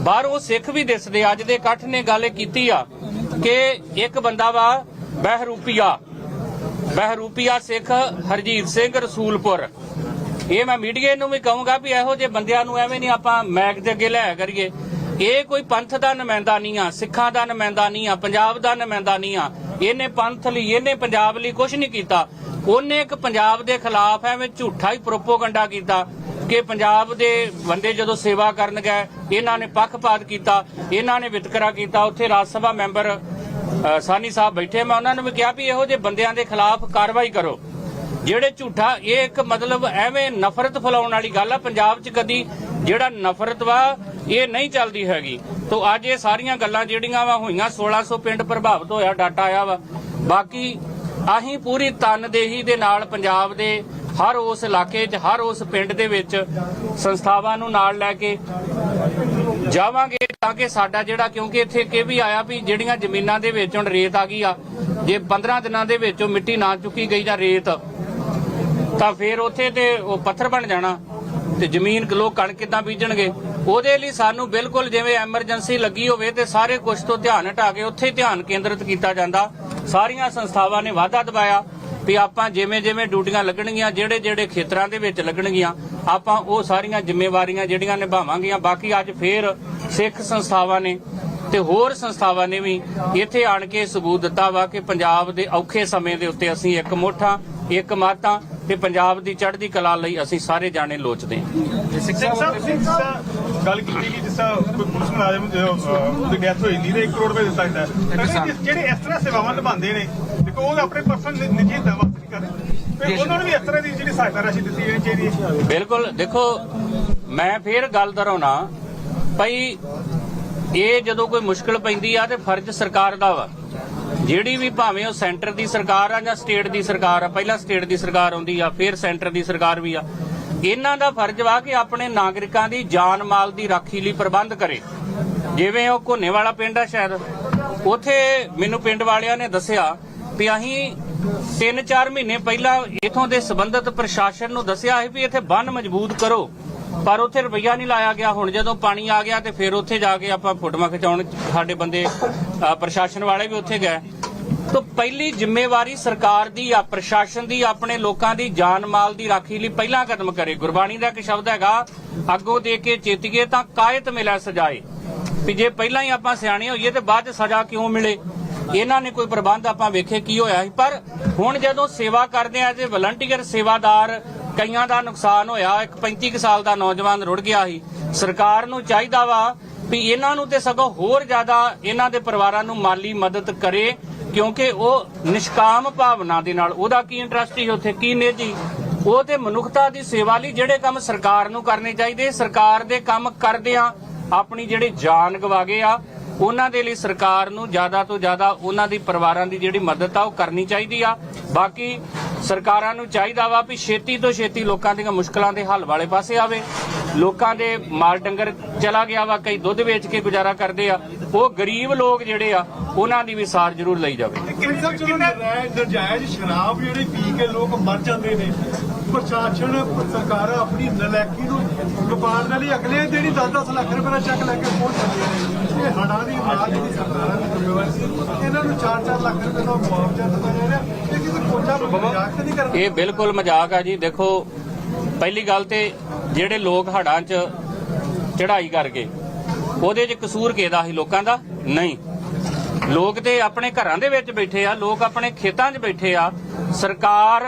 ਬਾਹਰੋਂ ਸਿੱਖ ਵੀ ਦਿਸਦੇ ਅੱਜ ਦੇ ਇਕੱਠ ਨੇ ਗੱਲ ਕੀਤੀ ਆ ਕਿ ਇੱਕ ਬੰਦਾ ਵਾ ਬਹਿਰੂਪੀਆ ਬਹਿਰੂਪੀਆ ਸਿੱਖ ਹਰਜੀਤ ਸਿੰਘ ਰਸੂਲਪੁਰ। ਇਹ ਮੈਂ ਮੀਡੀਆ ਨੂੰ ਵੀ ਕਹੂੰਗਾ ਵੀ ਇਹੋ ਜਿਹੇ ਬੰਦਿਆਂ ਨੂੰ ਐਵੇਂ ਨਹੀਂ ਆਪਾਂ ਮੈਕ ਦੇ ਅੱਗੇ ਲੈ ਕਰੀਏ। ਇਹ ਕੋਈ ਪੰਥ ਦਾ ਨੁਮਾਇੰਦਾ ਨਹੀਂ ਆ, ਸਿੱਖਾਂ ਦਾ ਨੁਮਾਇੰਦਾ ਨਹੀਂ ਆ, ਪੰਜਾਬ ਦਾ ਨੁਮਾਇੰਦਾ ਨਹੀਂ ਆ। ਇਹਨੇ ਪੰਥ ਲਈ, ਇਹਨੇ ਪੰਜਾਬ ਲਈ ਕੁਝ ਨਹੀਂ ਕੀਤਾ। ਉਹਨੇ ਇੱਕ ਪੰਜਾਬ ਦੇ ਖਿਲਾਫ ਐਵੇਂ ਝੂਠਾ ਹੀ ਪ੍ਰੋਪੋਗੰਡਾ ਕੀਤਾ ਕਿ ਪੰਜਾਬ ਦੇ ਬੰਦੇ ਜਦੋਂ ਸੇਵਾ ਕਰਨ ਗਏ, ਇਹਨਾਂ ਨੇ ਪੱਖਪਾਤ ਕੀਤਾ, ਇਹਨਾਂ ਨੇ ਵਿਤਕਰਾ ਕੀਤਾ। ਉੱਥੇ ਰਾਜ ਸਭਾ ਮੈਂਬਰ ਸਾਨੀ ਸਾਹਿਬ ਬੈਠੇ। ਮੈਂ ਉਹਨਾਂ ਨੂੰ ਵੀ ਕਿਹਾ ਵੀ ਇਹੋ ਜਿਹੇ ਬੰਦਿਆਂ ਦੇ ਖਿਲਾਫ ਕਾਰਵਾਈ ਕਰੋ। ਜਿਹੜੇ ਝੂਠਾ, ਇਹ ਇੱਕ ਮਤਲਬ ਐਵੇਂ ਨਫ਼ਰਤ ਫੈਲਾਉਣ ਵਾਲੀ ਗੱਲ ਆ। ਪੰਜਾਬ 'ਚ ਕਦੀ ਜਿਹੜਾ ਨਫ਼ਰਤ ਵਾ, ਇਹ ਨਹੀਂ ਚੱਲਦੀ ਹੈਗੀ। ਤੋਂ ਅੱਜ ਇਹ ਸਾਰੀਆਂ ਗੱਲਾਂ ਜਿਹੜੀਆਂ ਵਾ ਹੋਈਆਂ 1600 ਪਿੰਡ ਪ੍ਰਭਾਵਿਤ ਹੋਇਆ, ਡਾਟਾ ਆਇਆ ਵਾ। ਬਾਕੀ ਅਸੀਂ ਪੂਰੀ ਤਨਦੇਹੀ ਦੇ ਨਾਲ ਪੰਜਾਬ ਦੇ ਹਰ ਉਸ ਇਲਾਕੇ 'ਚ, ਹਰ ਉਸ ਪਿੰਡ ਦੇ ਵਿੱਚ ਸੰਸਥਾਵਾਂ ਨੂੰ ਨਾਲ ਲੈ ਕੇ ਜਾਵਾਂਗੇ ਤਾਂ ਕਿ ਸਾਡਾ ਜਿਹੜਾ, ਕਿਉਂਕਿ ਇੱਥੇ ਕਿ ਵੀ ਆਇਆ ਵੀ ਜਿਹੜੀਆਂ ਜ਼ਮੀਨਾਂ ਦੇ ਵਿੱਚ ਹੁਣ ਰੇਤ ਆ ਗਈ ਆ, ਜੇ 15 ਦਿਨਾਂ ਦੇ ਵਿੱਚ ਮਿੱਟੀ ਨਾ ਚੁੱਕੀ ਗਈ ਜਾਂ ਰੇਤ ਤਾਂ ਫਿਰ ਉੱਥੇ ਤੇ ਉਹ ਪੱਥਰ ਬਣ ਜਾਣਾ ਤੇ ਜ਼ਮੀਨ ਲੋਕ ਕਣਕ ਕਿੱਦਾਂ ਬੀਜਣਗੇ? ਉਹਦੇ ਲਈ ਸਾਨੂੰ ਬਿਲਕੁਲ ਜਿਵੇਂ ਐਮਰਜੈਂਸੀ ਲੱਗੀ ਹੋਵੇ ਤੇ ਸਾਰੇ ਕੁਝ ਤੋਂ ਧਿਆਨ ਹਟਾ ਕੇ ਉੱਥੇ ਧਿਆਨ ਕੇਂਦਰਿਤ ਕੀਤਾ ਜਾਂਦਾ। ਸਾਰੀਆਂ ਸੰਸਥਾਵਾਂ ਨੇ ਵਾਅਦਾ ਦਵਾਇਆ ਵੀ ਆਪਾਂ ਜਿਵੇਂ ਜਿਵੇਂ ਡਿਊਟੀਆਂ ਲੱਗਣਗੀਆਂ, ਜਿਹੜੇ ਜਿਹੜੇ ਖੇਤਰਾਂ ਦੇ ਵਿੱਚ ਲੱਗਣਗੀਆਂ, ਆਪਾਂ ਉਹ ਸਾਰੀਆਂ ਜ਼ਿੰਮੇਵਾਰੀਆਂ ਜਿਹੜੀਆਂ ਨਿਭਾਵਾਂਗੀਆਂ। ਬਾਕੀ ਅੱਜ ਫੇਰ ਸਿੱਖ ਸੰਸਥਾਵਾਂ ਨੇ ਤੇ ਹੋਰ ਸੰਸਥਾਵਾਂ ਨੇ ਵੀ ਇੱਥੇ ਆਣ ਕੇ ਸਬੂਤ ਦਿੱਤਾ ਵਾ ਕਿ ਪੰਜਾਬ ਦੇ ਔਖੇ ਸਮੇਂ ਦੇ ਉੱਤੇ ਅਸੀਂ ਇੱਕ ਮੁੱਠਾਂ ਇੱਕ ਮਾਤਾਂ ਤੇ ਪੰਜਾਬ ਦੀ ਚੜ੍ਹਦੀ ਕਲਾ ਲਈ ਅਸੀਂ ਸਾਰੇ ਜਾਣੇ ਲੋਚਦੇ ਹਾਂ। ਸਿੰਘ ਸਾਹਿਬ ਤੁਸੀਂ ਜਿਸ ਤਰ੍ਹਾਂ ਗੱਲ ਕੀਤੀ ਕਿ ਜਿਸ ਤਰ੍ਹਾਂ ਕੋਈ ਪੁਲਿਸ ਮੁਲਾਜ਼ਮ ਅਹ, ਉਹਦੀ ਡੈਥ ਹੋਈ ਨਹੀਂ ਤੇ 1 ਕਰੋੜ ਰੁਪਏ ਦਿੱਤਾ ਜਾਂਦਾ ਹੈ। ਤਾਂ ਜਿਹੜੇ- ਜਿਹੜੇ ਇਸ ਤਰ੍ਹਾਂ ਸੇਵਾਵਾਂ ਨਿਭਾਉਂਦੇ ਨੇ ਦੇਖੋ ਉਹ ਆਪਣੇ ਪਰਸਨਲ ਨਿੱਜੀ ਹਿੱਤਾਂ ਵਾਸਤੇ ਨਹੀਂ ਕਰਦੇ ਤੇ ਉਹਨਾਂ ਨੂੰ ਵੀ ਇਸ ਤਰ੍ਹਾਂ ਦੀ ਜਿਹੜੀ ਸਹਾਇਤਾ ਰਾਸ਼ੀ ਦਿੱਤੀ ਜਾਣੀ ਚਾਹੀਦੀ ਹੈ। ਬਿਲਕੁਲ ਦੇਖੋ ਮੈਂ ਫੇਰ ਗੱਲ ਦਰਾਉਣਾ ਭਈ ਇਹ ਜਦੋਂ ਕੋਈ ਮੁਸ਼ਕਲ ਪੈਂਦੀ ਆ ਤੇ ਫਰਜ਼ ਸਰਕਾਰ ਦਾ ਵਾ। ਜਿਹੜੀ ਵੀ ਭਾਵੇਂ ਉਹ ਸੈਂਟਰ ਦੀ ਸਰਕਾਰ ਆ ਜਾਂ ਸਟੇਟ ਦੀ ਸਰਕਾਰ ਆ, ਪਹਿਲਾਂ ਸਟੇਟ ਦੀ ਸਰਕਾਰ ਆਉਂਦੀ ਆ, ਫਿਰ ਸੈਂਟਰ ਦੀ ਸਰਕਾਰ ਵੀ ਆ। ਇਹਨਾਂ ਦਾ ਫਰਜ਼ ਵਾ ਕਿ ਆਪਣੇ ਨਾਗਰਿਕਾਂ ਦੀ ਜਾਨ ਮਾਲ ਦੀ ਰਾਖੀ ਲਈ ਪ੍ਰਬੰਧ ਕਰੇ। ਜਿਵੇਂ ਉਹ ਕੋਨੇ ਵਾਲਾ ਪਿੰਡ ਆ ਸ਼ਾਇਦ, ਉਥੇ ਮੈਨੂੰ ਪਿੰਡ ਵਾਲਿਆਂ ਨੇ ਦੱਸਿਆ ਵੀ ਅਸੀਂ 3-4 ਮਹੀਨੇ ਪਹਿਲਾਂ ਇਥੋਂ ਦੇ ਸੰਬੰਧਿਤ ਪ੍ਰਸ਼ਾਸਨ ਨੂੰ ਦੱਸਿਆ ਸੀ ਵੀ ਇੱਥੇ ਬੰਨ ਮਜ਼ਬੂਤ ਕਰੋ। ਪਰ ਉੱਥੇ ਰੁਪਈਆ ਨਹੀਂ ਲਾਇਆ ਗਿਆ। ਹੁਣ ਜਦੋਂ ਪਾਣੀ ਆ ਗਿਆ ਤੇ ਫਿਰ ਉੱਥੇ ਜਾ ਕੇ ਆਪਾਂ ਫੋਟੋਆਂ ਖਿਚਾਉਣ, ਸਾਡੇ ਬੰਦੇ ਪ੍ਰਸ਼ਾਸਨ ਵਾਲੇ ਵੀ ਉੱਥੇ ਗਏ। ਤੋਂ ਪਹਿਲੀ ਜ਼ਿੰਮੇਵਾਰੀ ਸਰਕਾਰ ਦੀ ਆ, ਪ੍ਰਸ਼ਾਸਨ ਦੀ, ਆਪਣੇ ਲੋਕਾਂ ਦੀ ਜਾਨ ਮਾਲ ਦੀ ਰਾਖੀ ਲਈ ਪਹਿਲਾ ਕਦਮ ਕਰੇ। ਗੁਰਬਾਣੀ ਦਾ ਇੱਕ ਸ਼ਬਦ ਹੈਗਾ, ਅੱਗੋ ਦੇ ਕੇ ਚੇਤੀਏ ਤਾਂ ਕਾਇਤ ਮਿਲਿਆ ਸਜਾਏ। ਵੀ ਜੇ ਪਹਿਲਾਂ ਹੀ ਆਪਾਂ ਸਿਆਣੇ ਹੋਈਏ ਤੇ ਬਾਅਦ ਚ ਸਜ਼ਾ ਕਿਉਂ ਮਿਲੇ? ਇਹਨਾਂ ਨੇ ਕੋਈ ਪ੍ਰਬੰਧ ਆਪਾਂ ਵੇਖੇ ਕੀ ਹੋਇਆ ਸੀ। ਪਰ ਹੁਣ ਜਦੋਂ ਸੇਵਾ ਕਰਦੇ ਆ, ਜੇ ਵਲੰਟੀਅਰ ਸੇਵਾਦਾਰ ਕਈਆਂ ਦਾ ਨੁਕਸਾਨ ਹੋਇਆ, ਇੱਕ 35 ਕੁ ਸਾਲ ਦਾ ਨੌਜਵਾਨ ਰੁੜ ਗਿਆ ਸੀ। ਸਰਕਾਰ ਨੂੰ ਚਾਹੀਦਾ ਵਾ ਵੀ ਇਹਨਾਂ ਨੂੰ ਤੇ ਸਗੋਂ ਹੋਰ ਜ਼ਿਆਦਾ ਇਹਨਾਂ ਦੇ ਪਰਿਵਾਰਾਂ ਨੂੰ ਮਾਲੀ ਮਦਦ ਕਰੇ। ਕਿਉਂਕਿ ਉਹ ਨਿਸ਼ਕਾਮ ਭਾਵਨਾ ਦੇ ਨਾਲ, ਉਹਦਾ ਕੀ ਇੰਟਰਸਟ ਸੀ ਉੱਥੇ, ਕੀ ਨਿੱਜੀ ਉਹ ਤੇ ਮਨੁੱਖਤਾ ਦੀ ਸੇਵਾ ਲਈ ਜਿਹੜੇ ਕੰਮ ਸਰਕਾਰ ਨੂੰ ਕਰਨੇ ਚਾਹੀਦੇ, ਸਰਕਾਰ ਦੇ ਕੰਮ ਕਰਦਿਆਂ ਆਪਣੀ ਜਿਹੜੇ ਜਾਨ ਗਵਾਗੇ ਆ, ਉਹਨਾਂ ਦੇ ਲਈ ਸਰਕਾਰ ਨੂੰ ਜ਼ਿਆਦਾ ਤੋਂ ਜ਼ਿਆਦਾ ਉਹਨਾਂ ਦੀ ਪਰਿਵਾਰਾਂ ਦੀ ਜਿਹੜੀ ਮਦਦ ਆ, ਉਹ ਕਰਨੀ ਚਾਹੀਦੀ ਆ। ਬਾਕੀ ਸਰਕਾਰਾਂ ਨੂੰ ਚਾਹੀਦਾ ਵਾ ਵੀ ਛੇਤੀ ਤੋਂ ਛੇਤੀ ਲੋਕਾਂ ਦੀਆਂ ਮੁਸ਼ਕਲਾਂ ਦੇ ਹੱਲ ਵਾਲੇ ਪਾਸੇ ਆਵੇ। ਲੋਕਾਂ ਦੇ ਮਾਲ ਡੰਗਰ ਚਲਾ ਗਿਆ ਵਾ, ਕਈ ਦੁੱਧ ਵੇਚ ਕੇ ਗੁਜ਼ਾਰਾ ਕਰਦੇ ਆ। ਉਹ ਗਰੀਬ ਲੋਕ ਜਿਹੜੇ ਆ, ਉਹਨਾਂ ਦੀ ਵੀ ਸਾਰ ਜ਼ਰੂਰ ਲਈ ਜਾਵੇ। ਕਿੰਨੇ ਨਜਾਇਜ਼ ਸ਼ਰਾਬ ਜਿਹੜੀ ਪੀ ਕੇ ਲੋਕ ਮਰ ਜਾਂਦੇ ਨੇ? ਪ੍ਰਸ਼ਾਸਨ ਸਰਕਾਰ ਆਪਣੀ ਨਲਾਇਕੀ ਨੂੰ ਲੁਕਾਉਣ ਦੇ ਲਈ ਅਗਲੇ ਜਿਹੜੀ 10-10 ਲੱਖ ਰੁਪਏ ਦਾ ਚੈੱਕ ਲੈ ਕੇ ਪਹੁੰਚ ਜਾਂਦੇ ਨੇ ਇਹ ਹੜਾਂ ਦੀ ਮਾਰ ਜਿਹੜੀ ਸਰਕਾਰਾਂ ਦੀ ਜ਼ਿੰਮੇਵਾਰੀ ਸੀ। ਇਹਨਾਂ ਨੂੰ 4-4 ਲੱਖ ਰੁਪਏ ਦਾ ਮੁਆਵਜ਼ਾ ਦਿੱਤਾ ਜਾ ਰਿਹਾ। ਇਹ ਕਿਸੇ ਕੋਚਾ ਮਜ਼ਾਕ ਤਾਂ ਨਹੀਂ ਕਰਦਾ ਇਹ ਬਿਲਕੁਲ ਮਜ਼ਾਕ ਆ ਜੀ। ਦੇਖੋ ਪਹਿਲੀ ਗੱਲ ਤੇ ਜਿਹੜੇ ਲੋਕ ਹੜਾਂ 'ਚ ਚੜ੍ਹਾਈ ਕਰ ਗਏ ਉਹਦੇ 'ਚ ਕਸੂਰ ਕਿਹਦਾ ਸੀ? ਲੋਕਾਂ ਦਾ? ਨਹੀਂ। ਲੋਕ ਤੇ ਆਪਣੇ ਘਰਾਂ ਦੇ ਵਿੱਚ ਬੈਠੇ ਆ ਲੋਕ ਆਪਣੇ ਖੇਤਾਂ 'ਚ ਬੈਠੇ ਆ। ਸਰਕਾਰ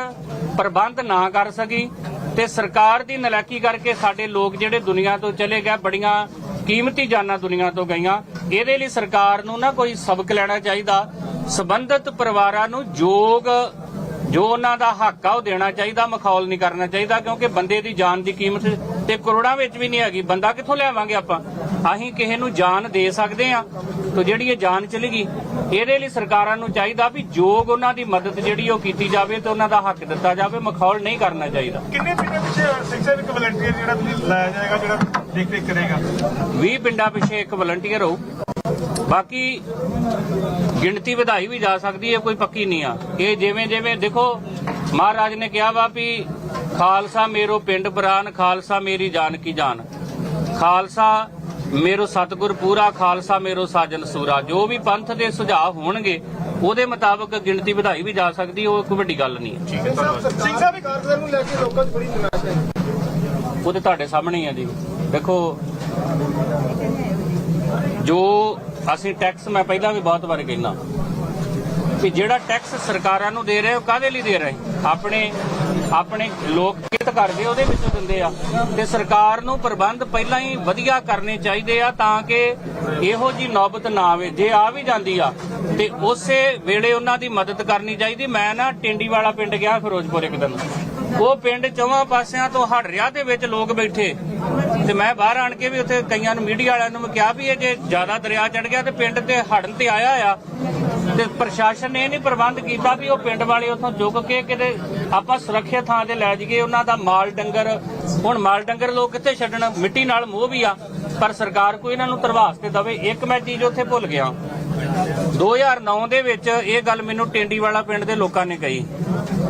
ਪ੍ਰਬੰਧ ਨਾ ਕਰ ਸਕੀ ਤੇ ਸਰਕਾਰ ਦੀ ਨਲਾਇਕੀ ਕਰਕੇ ਸਾਡੇ ਲੋਕ ਜਿਹੜੇ ਦੁਨੀਆ ਤੋਂ ਚਲੇ ਗਏ, ਬੜੀਆਂ ਕੀਮਤੀ ਜਾਨਾਂ ਦੁਨੀਆ ਤੋਂ ਗਈਆਂ। ਇਹਦੇ ਲਈ ਸਰਕਾਰ ਨੂੰ ਨਾ ਕੋਈ ਸਬਕ ਲੈਣਾ ਚਾਹੀਦਾ। ਸਬੰਧਤ ਪਰਿਵਾਰਾਂ ਨੂੰ ਯੋਗ ਜੋ ਉਹਨਾਂ ਦਾ ਹੱਕ ਆ ਉਹ ਦੇਣਾ ਚਾਹੀਦਾ ਮਖੌਲ ਨਹੀਂ ਕਰਨਾ ਚਾਹੀਦਾ ਕਿਉਂਕਿ ਬੰਦੇ ਦੀ ਜਾਨ ਦੀ ਕੀਮਤ ਤੇ ਕਰੋੜਾਂ ਵਿੱਚ ਵੀ ਨਹੀਂ ਹੈਗੀ। ਬੰਦਾ ਕਿੱਥੋਂ ਲਿਆਵਾਂਗੇ ਆਪਾਂ? ਅਸੀਂ ਕਿਸੇ ਨੂੰ ਜਾਨ ਦੇ ਸਕਦੇ ਆ ਤੇ ਜਿਹੜੀ ਇਹ ਜਾਨ ਚਲੀ ਗਈ ਇਹਦੇ ਲਈ ਸਰਕਾਰਾਂ ਨੂੰ ਚਾਹੀਦਾ ਵੀ ਯੋਗ ਉਹਨਾਂ ਦੀ ਮਦਦ ਜਿਹੜੀ ਉਹ ਕੀਤੀ ਜਾਵੇ ਤੇ ਉਹਨਾਂ ਦਾ ਹੱਕ ਦਿੱਤਾ ਜਾਵੇ ਮਖੌਲ ਨਹੀਂ ਕਰਨਾ ਚਾਹੀਦਾ। ਕਿੰਨੇ ਪਿੰਡਾਂ ਪਿੱਛੇ ਸਾਹਿਬ ਇੱਕ ਵਲੰਟੀਅਰ ਜਿਹੜਾ ਤੁਸੀਂ ਲਾਇਆ ਜਾਏਗਾ ਜਿਹੜਾ ਦੇਖ ਰੇਖ ਕਰੇਗਾ? 20 ਪਿੰਡਾਂ ਪਿੱਛੇ ਇੱਕ ਵਲੰਟੀਅਰ ਹੋਊ। ਬਾਕੀ ਗਿਣਤੀ ਵਧਾਈ ਵੀ ਜਾ ਸਕਦੀ ਹੈ ਕੋਈ ਪੱਕੀ ਨਹੀਂ ਆ। ਇਹ ਜਿਵੇਂ ਜਿਵੇਂ ਦੇਖੋ ਮਹਾਰਾਜ ਨੇ ਕਿਹਾ ਵਾ ਵੀ ਖਾਲਸਾ ਮੇਰੋ ਪਿੰਡ ਬਰਾਨ ਖਾਲਸਾ ਮੇਰੀ ਜਾਨ ਕੀ ਜਾਨ। ਖਾਲਸਾ ਮੇਰੋ ਸਤਿਗੁਰ ਪੂਰਾ ਖਾਲਸਾ ਮੇਰੋ ਸਾਜਨ ਸੂਰਾ। ਜੋ ਵੀ ਪੰਥ ਦੇ ਸੁਝਾਅ ਹੋਣਗੇ ਉਹਦੇ ਮੁਤਾਬਕ ਗਿਣਤੀ ਵਧਾਈ ਵੀ ਜਾ ਸਕਦੀ ਉਹ ਕੋਈ ਵੱਡੀ ਗੱਲ ਨਹੀਂ ਹੈ। ਸਿੰਘ ਸਾਹਿਬ ਇੱਕ ਕਾਰਗਰ ਨੂੰ ਲੈ ਕੇ ਲੋਕਾਂ 'ਚ ਬੜੀ ਨਿਰਾਸ਼ਾ ਹੈ। ਉਹ ਤੇ ਤੁਹਾਡੇ ਸਾਹਮਣੇ ਹੀ ਆ ਜੀ। ਦੇਖੋ ਜੋ ਅਸੀਂ ਟੈਕਸ ਮੈਂ ਪਹਿਲਾਂ ਵੀ ਬਹੁਤ ਵਾਰ ਕਹਿਣਾ ਕਿ ਜਿਹੜਾ ਟੈਕਸ ਸਰਕਾਰਾਂ ਨੂੰ ਦੇ ਰਹੇ, ਉਹ ਕਾਹਦੇ ਲਈ ਦੇ ਰਹੇ? ਆਪਣੇ ਆਪਣੇ ਲੋਕ ਕਿਤ ਕਰਦੇ, ਉਹਦੇ ਵਿੱਚੋਂ ਦਿੰਦੇ ਆ। ਤੇ ਸਰਕਾਰ ਨੂੰ ਪ੍ਰਬੰਧ ਪਹਿਲਾਂ ਹੀ ਵਧੀਆ ਕਰਨੇ ਚਾਹੀਦੇ ਆ ਤਾਂ ਕਿ ਇਹੋ ਜੀ ਨੌਬਤ ਨਾ ਆਵੇ। ਜੇ ਆ ਵੀ ਜਾਂਦੀ ਆ, ਤੇ ਉਸੇ ਵੇਲੇ ਉਹਨਾਂ ਦੀ ਮਦਦ ਕਰਨੀ ਚਾਹੀਦੀ। ਮੈਂ ਨਾ ਟਿੰਡੀ ਵਾਲਾ ਪਿੰਡ ਗਿਆ, ਫਿਰੋਜ਼ਪੁਰ ਇੱਕ ਦਿਨ। ਉਹ ਪਿੰਡ ਚੌਵਾਂ ਪਾਸਿਆਂ ਤੋਂ ਹੜ ਰਿਹਾ ਦੇ ਵਿੱਚ ਲੋਕ ਬੈਠੇ। ਤੇ ਮੈਂ ਬਾਹਰ ਆਣ ਕੇ ਵੀ ਉੱਥੇ ਕਈਆਂ ਨੂੰ ਮੀਡੀਆ ਵਾਲਿਆਂ ਨੂੰ ਮੈਂ ਕਿਹਾ ਵੀ ਇਹ ਜੇ ਜ਼ਿਆਦਾ ਦਰਿਆ ਚੜ ਗਿਆ ਤੇ ਪਿੰਡ ਤੇ ਹੜਨ ਤੇ ਆਇਆ ਆ, ਤੇ ਪ੍ਰਸ਼ਾਸਨ ਨੇ ਇਹ ਨਹੀਂ ਪ੍ਰਬੰਧ ਕੀਤਾ ਵੀ ਉਹ ਪਿੰਡ ਵਾਲੇ ਉੱਥੋਂ ਚੁੱਕ ਕੇ ਕਿਤੇ ਆਪਾਂ ਸੁਰੱਖਿਅਤ ਥਾਂ ਤੇ ਲੈ ਜਾਈਏ, ਉਹਨਾਂ ਦਾ ਮਾਲ ਡੰਗਰ। ਹੁਣ ਮਾਲ ਡੰਗਰ ਲੋਕ ਕਿੱਥੇ ਛੱਡਣ? ਮਿੱਟੀ ਨਾਲ ਮੋਹ ਵੀ ਆ, ਪਰ ਸਰਕਾਰ ਕੋਈ ਇਹਨਾਂ ਨੂੰ ਤਰਵਾਸ ਤੇ ਦਵੇ। ਇੱਕ ਮੈਂ ਚੀਜ਼ ਉੱਥੇ ਭੁੱਲ ਗਿਆ। 2009 ਦੇ ਵਿੱਚ ਇਹ ਗੱਲ ਮੈਨੂੰ ਟੇਂਡੀਵਾਲਾ ਪਿੰਡ ਦੇ ਲੋਕਾਂ ਨੇ ਕਹੀ।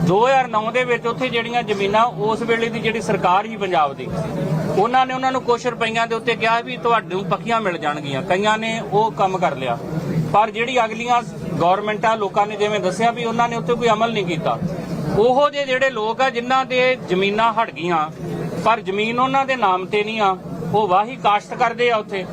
2009 ਦੇ ਵਿੱਚ ਉੱਥੇ ਜਿਹੜੀਆਂ ਜ਼ਮੀਨਾਂ, ਉਸ ਵੇਲੇ ਦੀ ਜਿਹੜੀ ਸਰਕਾਰ ਹੀ ਪੰਜਾਬ ਦੀ, ਉਹਨਾਂ ਨੇ ਉਹਨਾਂ ਨੂੰ ਕੁਛ ਰੁਪਈਆਂ ਦੇ ਉੱਤੇ ਕਿਹਾ ਵੀ ਤੁਹਾਨੂੰ ਪੱਕੀਆਂ ਮਿਲ ਜਾਣਗੀਆਂ। ਕਈਆਂ ਨੇ ਉਹ ਕੰਮ ਕਰ ਲਿਆ। ਪਰ ਜਿਹੜੀ ਅਗਲੀਆਂ ਗਵਰਨਮੈਂਟਾਂ ਲੋਕਾਂ ਨੇ ਜਿਵੇਂ ਦੱਸਿਆ ਵੀ ਉਹਨਾਂ ਨੇ ਉੱਤੇ ਕੋਈ ਅਮਲ ਨਹੀਂ ਕੀਤਾ। ਉਹੋ ਜਿਹੇ ਜਿਹੜੇ ਲੋਕ ਆ, ਜਿਨ੍ਹਾਂ ਦੇ ਜ਼ਮੀਨਾਂ ਹਟ ਗਈਆਂ, ਪਰ ਜ਼ਮੀਨ ਉਹਨਾਂ ਦੇ ਨਾਮ ਤੇ ਨਹੀਂ ਆ, ਉਹ ਵਾਹੀ ਕਾਸ਼ਤ ਕਰਦੇ ਆ ਉੱਥੇ।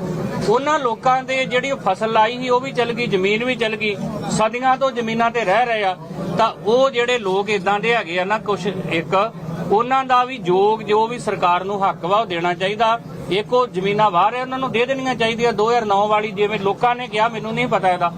ਉਹਨਾਂ ਲੋਕਾਂ ਦੇ ਜਿਹੜੀ ਫਸਲ ਲਾਈ ਸੀ, ਉਹ ਵੀ ਚਲ ਗਈ, ਜ਼ਮੀਨ ਵੀ ਚਲ ਗਈ। ਸਦੀਆਂ ਤੋਂ ਜ਼ਮੀਨਾਂ ਤੇ ਰਹਿ ਰਹੇ ਆ, ਤਾਂ ਉਹ ਜਿਹੜੇ ਲੋਕ ਇਦਾਂ ਦੇ ਹੈਗੇ ਆ ਨਾ, ਕੁਛ ਇੱਕ, ਉਹਨਾਂ ਦਾ ਵੀ ਯੋਗ, ਜੋ ਵੀ ਸਰਕਾਰ ਨੂੰ ਹੱਕ ਵਾ, ਉਹ ਦੇਣਾ ਚਾਹੀਦਾ। ਇੱਕ ਉਹ ਜ਼ਮੀਨਾਂ ਬਾਹਰ ਹੈ ਉਹਨਾਂ ਨੂੰ ਦੇ ਦੇਣੀਆਂ ਚਾਹੀਦੀਆਂ। 2009 ਵਾਲੀ ਜਿਵੇਂ ਲੋਕਾਂ ਨੇ ਕਿਹਾ, ਮੈਨੂੰ ਨਹੀਂ ਪਤਾ ਇਹਦਾ।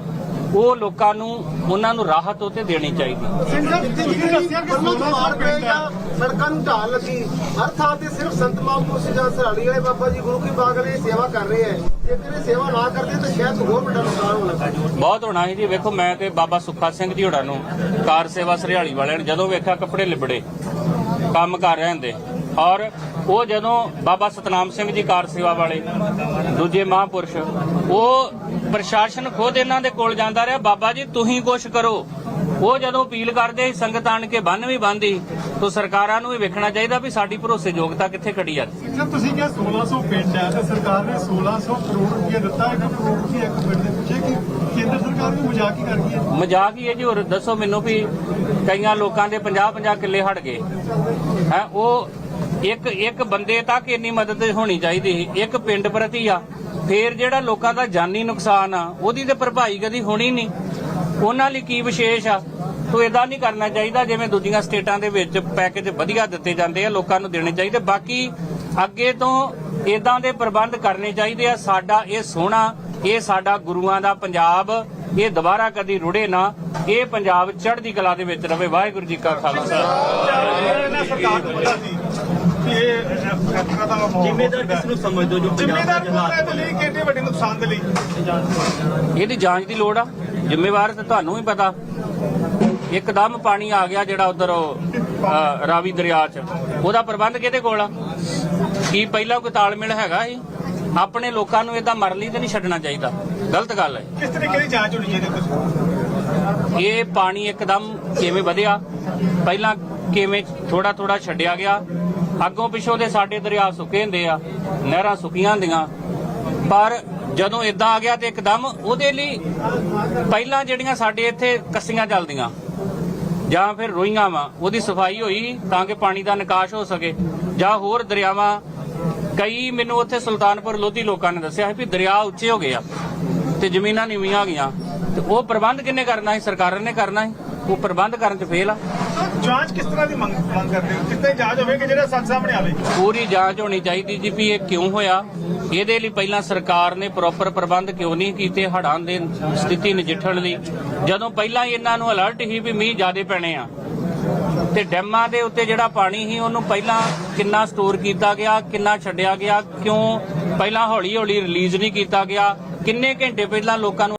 ਉਹ ਲੋਕਾਂ ਨੂੰ ਉਹਨਾਂ ਨੂੰ ਰਾਹਤ ਉੱਤੇ ਦੇਣੀ ਚਾਹੀਦੀ। ਸਿੰਘ ਸਾਹਿਬ ਜਿੱਥੇ ਤੁਸੀਂ ਦੱਸਿਆ ਕਿ ਵੱਲੋਂ ਸੋਲਾਂ ਮਾਰ ਸੌ ਪਏ ਪਿੰਡ ਜਾਂ ਆ। ਸੜਕਾਂ ਨੂੰ ਢਾਲ ਲੱਗੀ ਹਰ ਥਾਂ ਤੇ ਸਿਰਫ ਸੰਤ ਮਹਾਂਪੁਰਸ਼ ਜਾਂ ਸਰਾਲੀ ਵਾਲੇ ਬਾਬਾ ਜੀ ਗੁਰੂ ਕੀ ਬਾਗ ਵਾਲੇ ਸੇਵਾ ਕਰ ਰਹੇ ਹੈ। ਜੇਕਰ ਇਹ ਸੇਵਾ ਨਾ ਕਰਦੇ ਤਾਂ ਸ਼ਾਇਦ ਹੋਰ ਵੱਡਾ ਨੁਕਸਾਨ ਹੋਣਾ। ਬਹੁਤ ਹੋਣਾ ਸੀ ਜੀ। ਵੇਖੋ ਮੈਂ ਤੇ ਬਾਬਾ ਸੁੱਖਾ ਸਿੰਘ ਜੀ ਹੋਣਾ ਨੂੰ ਕਾਰ ਸੇਵਾ ਸਰਿਆਲੀ ਵਾਲਿਆਂ ਨੇ ਜਦੋਂ ਵੇਖਿਆ ਕੱਪੜੇ ਲਿਬੜੇ ਕੰਮ ਕਰ ਰਹੇ ਹੁੰਦੇ। ਔਰ ਉਹ ਜਦੋਂ ਬਾਬਾ ਸਤਨਾਮ ਸਿੰਘ ਜੀ ਕਾਰ ਸੇਵਾ ਵਾਲੇ ਦੂਜੇ ਮਹਾਂਪੁਰਸ਼ ਉਹ ਪ੍ਰਸ਼ਾਸਨ ਖੁਦ ਇਹਨਾਂ ਦੇ ਕੋਲ ਜਾਂਦਾ ਰਿਹਾ। ਬਾਬਾ ਜੀ ਤੁਸੀਂ ਕੁਛ ਕਰੋ। ਉਹ ਜਦੋਂ ਅਪੀਲ ਕਰਦੇ ਸੰਗਤ ਆਣ ਕੇ ਬੰਨ ਵੀ ਬੰਦੀ ਤਾਂ ਸਰਕਾਰਾਂ ਨੂੰ ਵੀ ਵੇਖਣਾ ਚਾਹੀਦਾ ਵੀ ਸਾਡੀ ਭਰੋਸੇਯੋਗਤਾ ਕਿੱਥੇ ਖੜੀ ਆ। ਤੁਸੀਂ ਕਿਹਾ 1600 ਪਿੰਡ ਹੈ ਤੇ ਸਰਕਾਰ ਨੇ 1600 ਕਰੋੜ ਰੁਪਏ ਦਿੱਤਾ ਇੱਕ ਕਰੋੜ ਰੁਪਏ ਇੱਕ ਪਿੰਡ ਦੇ ਪਿੱਛੇ ਕਿ ਕੇਂਦਰ ਸਰਕਾਰ ਵੀ ਮਜ਼ਾਕ ਹੀ ਕਰ ਗਈ ਹੈ? ਮਜ਼ਾਕ ਹੀ ਹੈ ਜੀ ਹੋਰ ਦੱਸੋ ਮੈਨੂੰ ਵੀ ਕਈਆਂ ਲੋਕਾਂ ਦੇ 50 50 ਕਿੱਲੇ ਹਟ ਗਏ। ਹੈ ਉਹ ਇੱਕ ਇੱਕ ਬੰਦੇ ਤੱਕ ਇੰਨੀ ਮਦਦ ਹੋਣੀ ਚਾਹੀਦੀ ਸੀ ਇੱਕ ਪਿੰਡ ਪ੍ਰਤੀ ਆ। ਫੇਰ ਜਿਹੜਾ ਲੋਕਾਂ ਦਾ ਜਾਨੀ ਨੁਕਸਾਨ ਆ, ਉਹਦੀ ਤੇ ਭਰਪਾਈ ਕਦੀ ਹੋਣੀ ਨਹੀਂ। ਉਹਨਾਂ ਲਈ ਕੀ ਵਿਸ਼ੇਸ਼ ਆ? ਤੋ ਇਦਾਂ ਨਹੀਂ ਕਰਨਾ ਚਾਹੀਦਾ, ਜਿਵੇਂ ਦੂਜੀਆਂ ਸਟੇਟਾਂ ਦੇ ਵਿੱਚ ਪੈਕੇਜ ਵਧੀਆ ਦਿੱਤੇ ਜਾਂਦੇ ਆ, ਲੋਕਾਂ ਨੂੰ ਦੇਣੇ ਚਾਹੀਦੇ। ਬਾਕੀ ਅੱਗੇ ਤੋਂ ਇਦਾਂ ਦੇ ਪ੍ਰਬੰਧ ਕਰਨੇ ਚਾਹੀਦੇ ਆ, ਸਾਡਾ ਇਹ ਸੋਹਣਾ, ਇਹ ਸਾਡਾ ਗੁਰੂਆਂ ਦਾ ਪੰਜਾਬ, ਇਹ ਦੁਬਾਰਾ ਕਦੀ ਰੁੜੇ ਨਾ, ਇਹ ਪੰਜਾਬ ਚੜ੍ਹਦੀ ਕਲਾ ਦੇ ਵਿੱਚ ਰਵੇ। ਵਾਹਿਗੁਰੂ ਜੀ ਕਾ ਖਾਲਸਾ। ਇਹ ਦਾ ਮਾਹੌਲ ਜ਼ਿੰਮੇਦਾਰ ਕਿਸ ਨੂੰ ਸਮਝਦੇ ਹੋ ਜੋ ਜ਼ਿੰਮੇਦਾਰ ਕੌਣ ਹੈ ਇਹਦੇ ਲਈ ਕਿੰਨੇ ਵੱਡੇ ਨੁਕਸਾਨ ਦੇ ਲਈ? ਇਹਦੀ ਜਾਂਚ ਦੀ ਲੋੜ ਆ। ਜ਼ਿੰਮੇਵਾਰ ਤੇ ਤੁਹਾਨੂੰ ਵੀ ਪਤਾ। ਇੱਕਦਮ ਪਾਣੀ ਆ ਗਿਆ ਜਿਹੜਾ ਉਧਰ ਰਾਵੀ ਦਰਿਆ 'ਚ। ਉਹਦਾ ਪ੍ਰਬੰਧ ਕਿਹਦੇ ਕੋਲ ਆ? ਕੀ ਪਹਿਲਾਂ ਕੋਈ ਤਾਲਮੇਲ ਹੈਗਾ ਸੀ ਆਪਣੇ ਲੋਕਾਂ ਨੂੰ ਇਦਾਂ ਮਰਨ ਲਈ ਤੇ ਨਹੀਂ ਛੱਡਣਾ ਚਾਹੀਦਾ। ਗਲਤ ਗੱਲ ਹੈ। ਕਿਸ ਤਰੀਕੇ ਦੀ ਜਾਂਚ ਹੋਣੀ ਚਾਹੀਦੀ ਇਹ ਪਾਣੀ ਇੱਕਦਮ ਕਿਵੇਂ ਵਧਿਆ? ਪਹਿਲਾਂ ਕਿਵੇਂ ਥੋੜਾ ਥੋੜਾ ਛੱਡਿਆ ਗਿਆ? ਅੱਗੋਂ ਪਿੱਛੋਂ ਦੇ ਸਾਡੇ ਦਰਿਆ ਸੁੱਕੇ ਹੁੰਦੇ ਆ, ਨਹਿਰਾਂ ਸੁੱਕੀਆਂ ਹੁੰਦੀਆਂ। ਪਰ ਜਦੋਂ ਇਦਾਂ ਆ ਗਿਆ ਤੇ ਇੱਕਦਮ ਉਹਦੇ ਲਈ ਪਹਿਲਾਂ ਜਿਹੜੀਆਂ ਸਾਡੇ ਇੱਥੇ ਕੱਸੀਆਂ ਚੱਲਦੀਆਂ, ਜਾਂ ਫਿਰ ਰੋਈਆਂ ਵਾ, ਉਹਦੀ ਸਫ਼ਾਈ ਹੋਈ ਤਾਂ ਕਿ ਪਾਣੀ ਦਾ ਨਿਕਾਸ਼ ਹੋ ਸਕੇ। ਜਾਂ ਹੋਰ ਦਰਿਆਵਾਂ, ਕਈ ਮੈਨੂੰ ਉੱਥੇ ਸੁਲਤਾਨਪੁਰ ਲੋਧੀ ਲੋਕਾਂ ਨੇ ਦੱਸਿਆ ਵੀ ਦਰਿਆ ਉੱਚੇ ਹੋ ਗਏ ਆ ਤੇ ਜ਼ਮੀਨਾਂ ਨੀਵੀਆਂ ਹੋ ਗਈਆਂ। ਤੇ ਉਹ ਪ੍ਰਬੰਧ ਕਿੰਨੇ ਕਰਨਾ ਸੀ? ਸਰਕਾਰਾਂ ਨੇ ਕਰਨਾ ਸੀ? ਉਹ ਪ੍ਰਬੰਧ ਕਰਨ ਚ ਫੇਲ ਆ। ਜਾਂਚ ਕਿਸ ਤਰ੍ਹਾਂ ਦੀ ਮੰਗ ਮੰਗ ਕਰਦੇ ਹੋ? ਕਿਸ ਤਰ੍ਹਾਂ ਦੀ ਜਾਂਚ ਹੋਵੇ ਕਿ ਜਿਹੜਾ ਸੱਚ ਸਾਹਮਣੇ ਆਵੇ? ਪੂਰੀ ਜਾਂਚ ਹੋਣੀ ਚਾਹੀਦੀ ਜੀ ਵੀ ਇਹ ਕਿਉਂ ਹੋਇਆ? ਇਹਦੇ ਲਈ ਪਹਿਲਾਂ ਸਰਕਾਰ ਨੇ ਪ੍ਰੋਪਰ ਪ੍ਰਬੰਧ ਕਿਉਂ ਨਹੀਂ ਕੀਤੇ ਹੜ੍ਹਾਂ ਦੇ ਸਥਿਤੀ ਨਜਿੱਠਣ ਲਈ? ਜਦੋਂ ਪਹਿਲਾਂ ਹੀ ਇਹਨਾਂ ਨੂੰ ਅਲਰਟ ਸੀ ਵੀ ਮੀਂਹ ਜ਼ਿਆਦੇ ਪੈਣੇ ਆ। ਤੇ ਡੈਮਾਂ ਦੇ ਉੱਤੇ ਜਿਹੜਾ ਪਾਣੀ ਸੀ, ਉਹਨੂੰ ਪਹਿਲਾਂ ਕਿੰਨਾ ਸਟੋਰ ਕੀਤਾ ਗਿਆ, ਕਿੰਨਾ ਛੱਡਿਆ ਗਿਆ, ਕਿਉਂ? ਪਹਿਲਾਂ ਹੌਲੀ ਹੌਲੀ ਰਿਲੀਜ਼ ਨਹੀਂ ਕੀਤਾ ਗਿਆ। ਕਿੰਨੇ ਘੰਟੇ ਪਹਿਲਾਂ ਲੋਕਾਂ ਨੂੰ